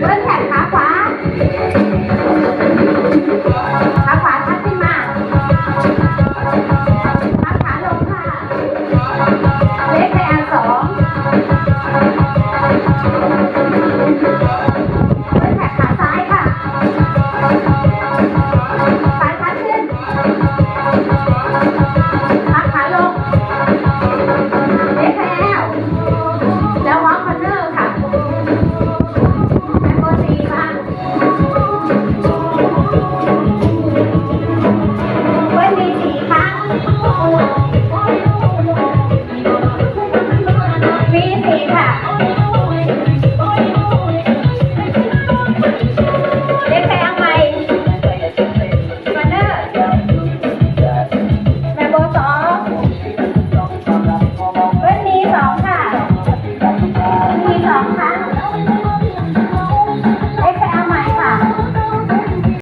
เบิ้ลแขนขาขวาขาขวาทับขึ้นมาทัขาลงค่ะ เล็กอนสอง วีสี่ค่ะ